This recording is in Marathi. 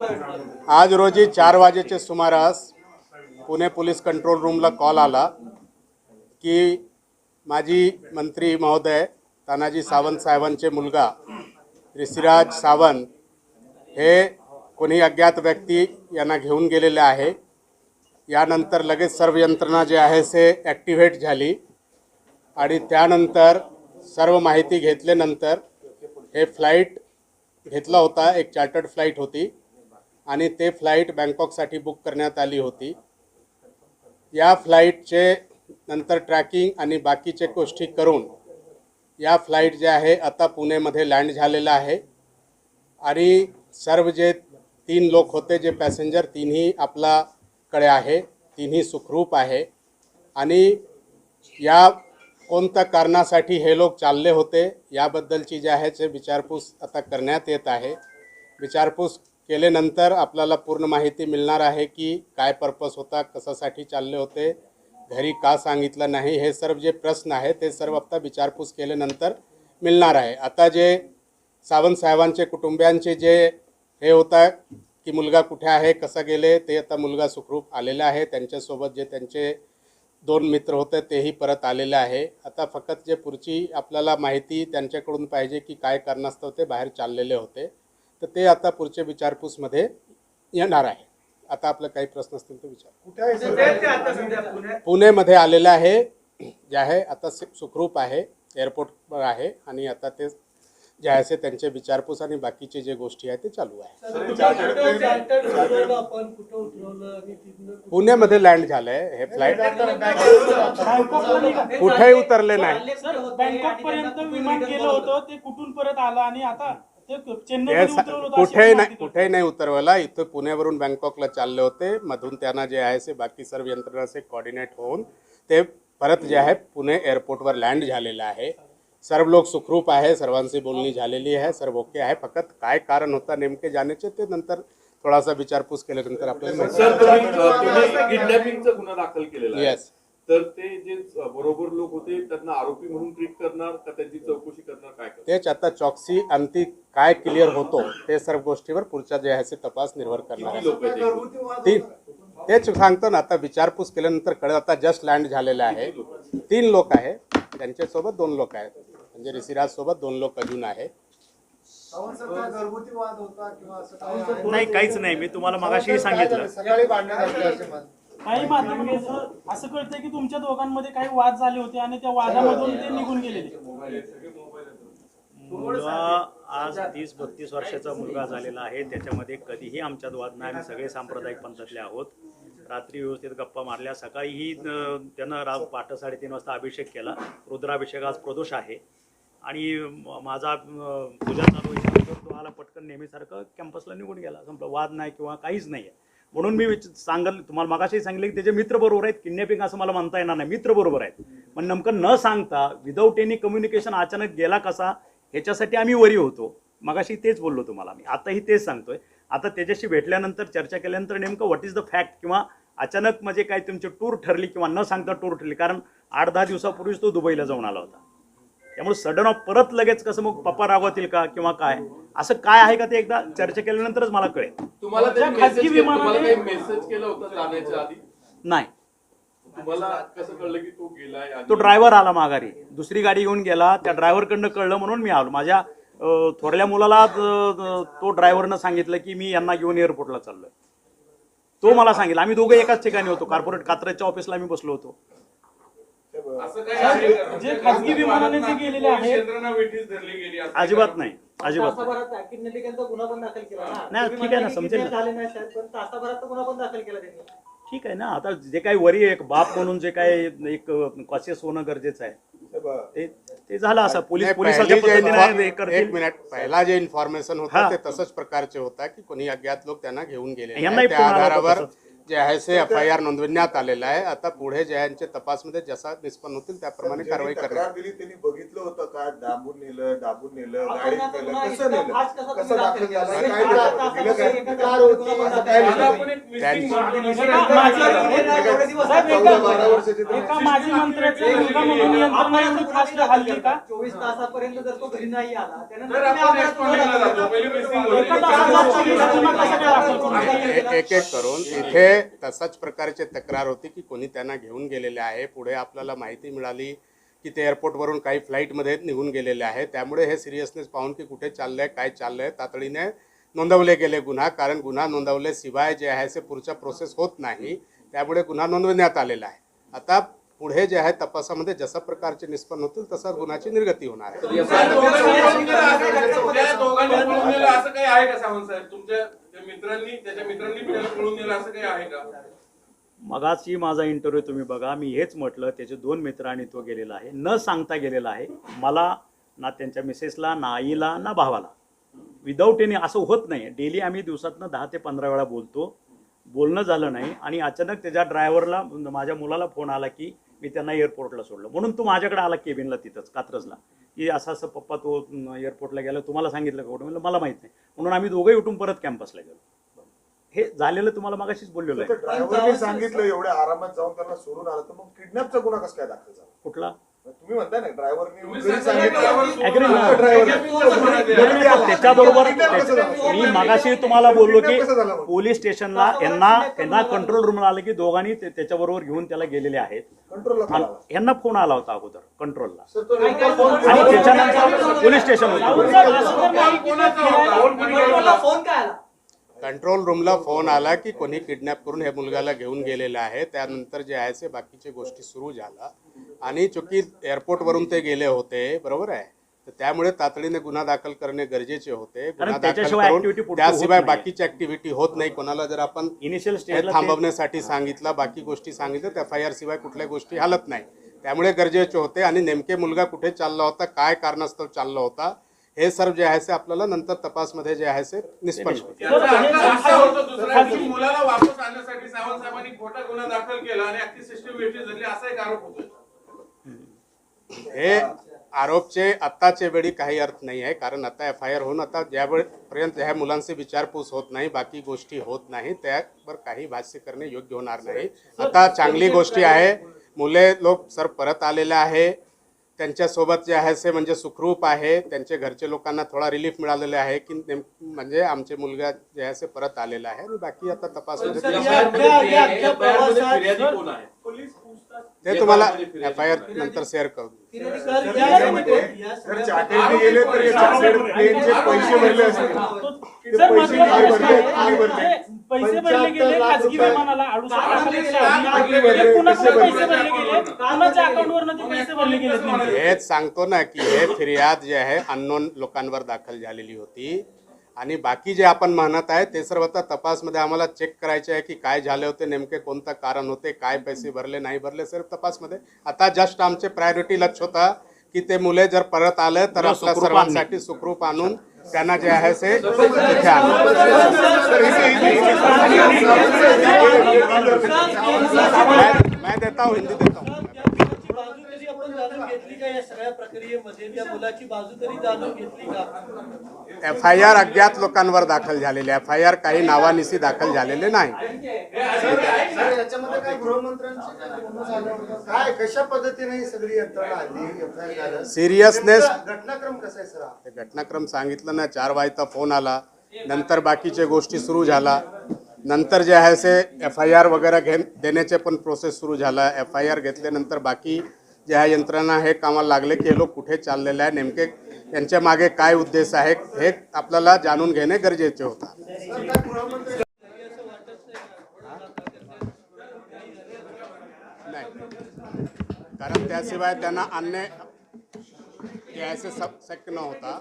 आज रोजी चार वाजेच्या सुमारास पुणे पोलीस कंट्रोल रूमला कॉल आला की माजी मंत्री महोदय तानाजी सावंत साहेबांचे मुलगा ऋषिराज सावंत हे कोणी अज्ञात व्यक्ती यांना घेऊन गेलेले आहे. यानंतर लगेच सर्व यंत्रणा जे आहे से ॲक्टिव्हेट झाली आणि त्यानंतर सर्व माहिती घेतल्यानंतर हे फ्लाईट घेतला होता एक चार्टर्ड फ्लाईट होती. आणि ते फ्लाईट बँकॉकसाठी बुक करण्यात आली होती. या फ्लाईटचे नंतर ट्रॅकिंग आणि बाकीचे गोष्टी करून या फ्लाईट जे आहे आता पुणेमध्ये लँड झालेलं आहे. आणि सर्व जे तीन लोक होते जे पॅसेंजर तिन्ही आपल्याकडे आहे तिन्ही सुखरूप आहे. आणि या कोणत्या कारणासाठी हे लोक चालले होते याबद्दलची जे आहे ते विचारपूस आता करण्यात येत आहे. विचारपूस केल्यानंतर आपल्याला पूर्ण माहिती मिळणार आहे की काय पर्पज होता कशासाठी चालले होते घरी का सांगितलं नाही हे सर्व जे प्रश्न आहे ते सर्व आता विचारपूस केल्यानंतर मिळणार आहे. आता जे सावंत साहेबांचे कुटुंबियांचे जे हे होता की मुलगा कुठे आहे कसं गेले ते आता मुलगा सुखरूप आलेला आहे. त्यांच्यासोबत जे त्यांचे दोन मित्र होते तेही परत आलेले आहे. आता फक्त जे पुढची आपल्याला माहिती त्यांच्याकडून पाहिजे की काय कारणास्तव ते बाहेर चाललेले होते. तर ते आता पुढच्या विचारपूसमध्ये येणार आहे. आता आपलं काही प्रश्न असतील तर विचार. पुणेमध्ये आलेलं आहे. जे आहे आता सुखरूप आहे. एअरपोर्टवर आहे आणि आता ते जे आहे त्यांचे विचारपूस आणि बाकीचे जे गोष्टी आहेत ते चालू आहे. पुण्यामध्ये लँड झालंय. हे फ्लाईट कुठेही उतरले नाही. कुठेही नाही कुठेही नाही उतरवला. इथं पुण्यावरून बँकॉकला चालले होते. मधून त्यांना जे आहे ते बाकी सर्व यंत्रणाचे कॉर्डिनेट होऊन ते परत जे आहे पुणे एअरपोर्टवर लँड झालेलं आहे. सर्व लोक सुखरूप आहे. सर्वांची बोलणी झालेली आहे. सर्व ओके आहे. फक्त काय कारण होता नेमके जाण्याचे ते नंतर थोडासा विचारपूस केल्यानंतर आपल्याला माहिती सर तुम्ही अ, तुम्ही किडनॅपिंगचा गुन्हा दाखल केलेला आहे. येस तर ते जे बरोबर लोक होते त्यांना आरोपी म्हणून ट्रीट करणार का त्यांची चौकशी करणार काय तेच आता चॉक्सी अंती काय क्लिअर होतो ते सर्व गोष्टीवर पुढच्या जे आहे ते तपास निर्भर करणार? तीन तेच सांगतो ना आता विचारपूस केल्यानंतर कळत आता जस्ट लँड झालेलं आहे. तीन लोक आहे. त्यांच्यासोबत दोन लोक आहेत. म्हणजे ऋषिराज सोबत दोन लोक अजून आहे? नाही काहीच नाही. मी तुम्हाला मगाशी सांगितलं. काही माध्यमांचं असं कळतंय की तुमच्या दोघांमध्ये काही वाद झाले होते आणि त्या वादामधून ते निघून गेलेले मुलगा आज तीस बत्तीस वर्षाचा मुलगा झालेला आहे. त्याच्यामध्ये कधीही आमच्यात वाद नाही. आम्ही सगळे सांप्रदायिक पंथातले आहोत. रात्री व्यवस्थित गप्पा मारल्या. सकाळीही अं, त्यानं राव पाठ साडेतीन वाजता अभिषेक केला. रुद्राभिषेक आज प्रदोष आहे. आणि म- माझा अं, पूजा चालू तो आला पटकन नेहमीसारखं कॅम्पसला निघून गेला. संपलं. वाद नाही किंवा काहीच नाही आहे म्हणून मी सांगल तुम्हाला मगाशी सांगितलं की त्याचे मित्र बरोबर आहेत किडनॅपिंग असं मला म्हणता येणार नाही. मित्र बरोबर आहेत. पण नेमकं न सांगता विदाऊट एनी कम्युनिकेशन अचानक गेला कसा ह्याच्यासाठी आम्ही वरी होतो. मगाशी तेच बोललो तुम्हाला मी. आताही तेच सांगतोय. आता त्याच्याशी भेटल्यानंतर चर्चा केल्यानंतर नेमकं व्हॉट इज द फॅक्ट किंवा अचानक म्हणजे काय तुमची टूर ठरली किंवा न सांगता टूर ठरली? कारण आठ दहा दिवसापूर्वीच तो दुबईला जाऊन आला होता. त्यामुळे सडन ऑफ परत लगेच कसं मग पप्पा रागवतील का किंवा काय? असं काय आहे का ते एकदा चर्चा केल्यानंतरच मला कळेल. तुम्हाला खाजगी मेसेज केला- विमानाने- तुम्हाला काही मेसेज केला होता जाण्याच्या आधी? नाही. तुम्हाला कसं कळलं की तो गेलाय आणि- तो ड्रायव्हर आला माघारी. दुसरी गाडी घेऊन गेला. त्या ड्रायव्हरकडनं कळलं म्हणून मी आलो. माझ्या अं, थोरल्या मुलाला अं, तो ड्रायव्हरनं सांगितलं की मी यांना घेऊन एअरपोर्टला चाललोय. तो मला सांगितलं. आम्ही दोघं एकाच ठिकाणी होतो. कॉर्पोरेट कात्रजच्या ऑफिसला आम्ही बसलो होतो? जे खाजगी विमानाने जे गेलेले आहेत यंत्रणा वेठीस धरली गेली असं अजिबात नाही. अजिबात नाही. तासाभरात किडनॅपिंगचा गुन्हा पण दाखल केला ना. नाही, तुम्ही ठीक आहे ना, की समजेल ना. kidnap झाले नाही साहेब पण तासाभरात तर गुन्हा पण दाखल केला त्यांनी. ठीक आहे ना आता जे काही वरी एक बाप म्हणून जे काय एक कॉशियस होणं गरजेचं आहे. ते ते झालं असं. पोलीस नाही, पोलिसाच्या पहिली जे पद्धतीने हे इन्फॉर्म- एक करतील मिनिट. पहिला जे इन्फॉर्मेशन होता हा. ते तसंच प्रकारचे होता की कोणी अज्ञात लोक त्यांना घेऊन गेले यांनाही त्या फोन आला होता आधारावर तसंच. जे आहे ते एफ आय आर नोंदविण्यात आलेला आहे. आता पुढे जे यांचे तपासमध्ये जसा निष्पन्न होतील त्याप्रमाणे कारवाई दिली त्यांनी बघितलं होतं का? दाबून नेलं दाबून नेलं गाडीत कसं कसा दाखल? काय दिलं? काय? कार होती. असं काय करणार चोवीस तासापर्यंत जर तो घरी नाही आला त्यानंतर एक एक करून इथे तसाच प्रकारचे तक्रार होती की कोणी त्यांना घेऊन गेलेले आहे. पुढे आपल्याला माहिती मिळाली की ते एअरपोर्टवरून काही फ्लाईटमध्ये निघून गेलेले आहे. त्यामुळे हे सिरियसनेस पाहून की कुठे चाललंय काय चाललंय तातडीने नोंदवले गेले गुन्हा कारण गुन्हा नोंदवल्याशिवाय जे आहे ते पुढचा प्रोसेस होत नाही. त्यामुळे गुन्हा नोंदवण्यात आलेला आहे. आता पुढे जे आहे तपासामध्ये जशा प्रकारचे निष्पन्न होतील तसा गुन्ह्याची निर्गती होणार आहे. त्या दोघांनी पळून नेलं असं काही आहे का सावंत साहेब? तुमच्या त्या मित्रांनी त्याच्या मित्रांनी त्याला पळून नेलं असं काही आहे का? मगाची माझा इंटरव्ह्यू तुम्ही बघा मी हेच म्हटलं त्याचे दोन मित्र आणि तो गेलेला आहे. न सांगता गेलेला आहे. मला ना त्यांच्या मिसेसला ना आईला ना भावाला. विदाऊट एनी असं होत नाही. डेली आम्ही दिवसातनं दहा ते पंधरा वेळा बोलतो. बोलणं झालं नाही. आणि अचानक त्याच्या ड्रायव्हरला माझ्या मुलाला फोन आला की मी त्यांना एअरपोर्टला सोडलं. म्हणून तो माझ्याकडे आला केबिनला तिथंच कात्रजला. की असं असं पप्पा तो एअरपोर्टला गेला तुम्हाला सांगितलं का कुठं? म्हणलं मला माहीत नाही. म्हणून आम्ही दोघंही उठून परत कॅम्पसला गेलो. हे झालेलं तुम्हाला मगाशीच बोललेलो आहे. ड्रायव्हरने सांगितलं एवढ्या आरामात जाऊन त्यांना सोडून आलं तर मग किडनॅपचा गुन्हा कसं काय दाखल झाला? कुठला? तुम्ही म्हणताय ना ड्रायव्हरने तुम्ही घरी सांगितलं सांगितलं. Agree ना. ड्रायव्हर त्याच्याबरोबर? मी मागाशी तुम्हाला बोललो की? पोलीस स्टेशनला यांना यांना कंट्रोल रूमला आलं की दोघांनी त्याच्याबरोबर घेऊन त्याला गेलेले आहेत. यांना फोन आला होता अगोदर कंट्रोलला आणि त्याच्यानंतर पोलीस स्टेशन होतं. कंट्रोल रूमला फोन आला? की कोणी किडनॅप करून हे मुलगाला घेऊन गेलेलं आहे. त्यानंतर जे आहे ते बाकीच्या गोष्टी सुरू झाला. आणि चुकी एअरपोर्टवरून ते गेले होते बरोबर आहे? तर त्यामुळे तातडीने गुन्हा दाखल करणे गरजेचे होते. गुन्हा दाखल त्याच्याशिवाय activity करून पुढची होत त्याशिवाय नाही. बाकीची ऍक्टिव्हिटी होत नाही. कोणाला जर आपण इनिशियल हे स्टेजला थांबवण्यासाठी सांगितलं बाकी गोष्टी सांगितलं त्या एफ आय आर शिवाय कुठल्या गोष्टी हालत नाही. त्यामुळे गरजेचे होते आणि नेमके मुलगा कुठे चालला होता काय कारणास्तव चालला होता हे सर्व जे आहे ते आपल्याला नंतर तपासमध्ये जे आहे ते निष्पन्न होईल. होतो दुसरा की मुलाला वापस आणण्यासाठी सावंत साहेबांनी खोटा गुन्हा दाखल केला आणि अख्खी सिस्टम झाली असा एक आरोप होतोय. हे आरोपचे आत्ताचे वेळी काही अर्थ नाही आहे कारण आता एफ आय आर होऊन आता ज्यावेळेपर्यंत ह्या मुलांची विचारपूस होत नाही बाकी गोष्टी होत नाही त्यावर काही भाष्य करणे योग्य होणार नाही आता चांगली गोष्टी आहे मुले लोक सर परत आलेले आहे त्यांच्यासोबत जे आहे ते म्हणजे सुखरूप आहे त्यांचे घरचे लोकांना थोडा रिलीफ मिळालेला आहे की नेम म्हणजे आमचे मुलगा जे आहे ते परत आलेला आहे आणि बाकी आता तपासमध्ये ते तुम्हाला एफ आय आर नंतर शेअर करू गेले तर पैसे भरले असतील सर, पैसे महत्त्वाचा नाही प्रश्न भरले, आहे. नाही भरले. जे पैसे भरले गेले 75 लाख खासगी रुपये. विमानाला अडुसष्ट लाख लाखापेक्षा रुपये अधिक. भरले, हे कुणाकडे पैसे पैसे भरले. भरले गेले कुणाच्या अकाउंटवरनं ते पैसे भरले गेले नेमके? हेच सांगतो ना की हे फिर्याद जे आहे अननोन लोकांवर दाखल झालेली होती आणि बाकी जे आपण म्हणत आहे ते सर्व आता तपासमध्ये आम्हाला चेक करायचे आहे की काय झाले होते नेमके कोणतं कारण होते काय पैसे भरले नाही भरले सर तपासमध्ये. आता जस्ट आमचे प्रायोरिटी लक्ष होता की ते मुले जर परत आले तर आपल्या सर्वांसाठी सुखरूप आणून त्यांना जे आहे ते तिथे आणू मैं मैं देता हूँ हिंदी देता हूँ मुलाची बाजू तरी आपण जाणून घेतली का या सगळ्या प्रक्रियेमध्ये? त्या मुलाची बाजू तरी जाणून घेतली का? एफ आय आर अज्ञात लोकांवर दाखल झालेले एफ आय आर काही नावानिशी दाखल झालेले नाही. सर, याच्यामध्ये काय गृहमंत्र्यांचं काय बोलणं झालं होतं? काय कशा पद्धतीने ही सगळी यंत्रणा आली एफ झालं सिरियसनेस घटनाक्रम कसा आहे सर? हा? ते घटनाक्रम सांगितलं ना चार वाजता फोन आला. नंतर बाकीचे गोष्टी सुरू झाला. नंतर जे आहे ते एफ आय आर वगैरे घे देण्याचे पण प्रोसेस सुरू झाला. एफ आय आर घेतल्यानंतर बाकी ज्या यंत्रणा हे कामाला लागले की हे लोक कुठे चाललेले आहे नेमके यांच्या मागे काय उद्देश आहे हे आपल्याला जाणून घेणे गरजेचे होता. नाही. कारण त्याशिवाय त्यांना आणणे हे शक्य नव्हता.